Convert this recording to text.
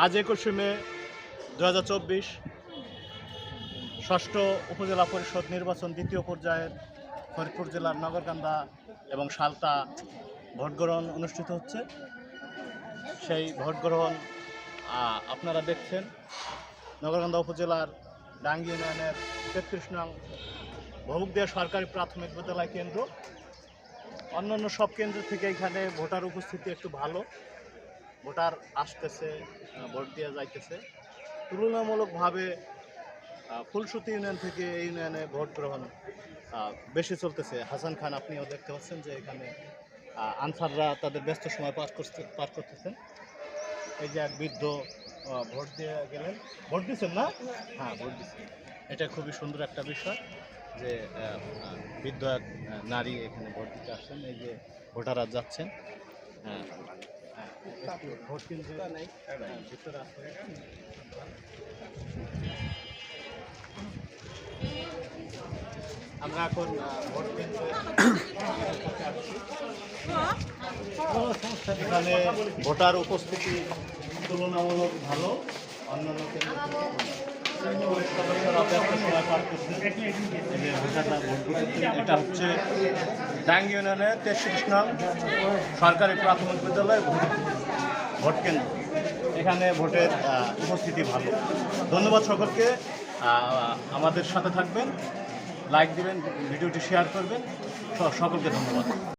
আজ একুশে মে দু হাজার চব্বিশ, ষষ্ঠ উপজেলা পরিষদ নির্বাচন দ্বিতীয় পর্যায়ের ফরিদপুর জেলার নগরকান্দা এবং সালতা ভোট গ্রহণ অনুষ্ঠিত হচ্ছে। সেই ভোট গ্রহণ আপনারা দেখছেন। নগরকান্দা উপজেলার ডাঙ্গি ইউনিয়নের তেত্রিশ নং ভবুকদিয়া সরকারি প্রাথমিক বিদ্যালয় কেন্দ্র। অন্যান্য সব কেন্দ্র থেকে এখানে ভোটার উপস্থিতি একটু ভালো। ভোটার আসতেছে ভোট দেওয়া যাইতেছে। তুলনামূলকভাবে ফুলসুতি ইউনিয়ন থেকে এই ইউনিয়নে ভোট গ্রহণ বেশি চলতেছে। হাসান খান, আপনিও দেখতে পাচ্ছেন যে এখানে আনসাররা তাদের ব্যস্ত সময় পার করতে পার করতেছেন এই যে এক বৃদ্ধ ভোট দিয়ে গেলেন। ভোট দিচ্ছেন না? হ্যাঁ ভোট দিচ্ছেন এটা খুবই সুন্দর একটা বিষয় যে বৃদ্ধ এক নারী এখানে ভোট দিতে আসছেন। এই যে ভোটাররা যাচ্ছেন হ্যাঁ। আমরা এখন ভোট কেন্দ্রে। এখানে ভোটার উপস্থিতি তুলনামূলক ভালো অন্যান্য কেন্দ্র এটা হচ্ছে ডাং ইউনিয়নের তেত্রিশ নং সরকারি প্রাথমিক বিদ্যালয় ভোট কেন্দ্র। এখানে ভোটের উপস্থিতি ভালো। ধন্যবাদ সকলকে। আমাদের সাথে থাকবেন, লাইক দিবেন, ভিডিওটি শেয়ার করবেন। সকলকে ধন্যবাদ।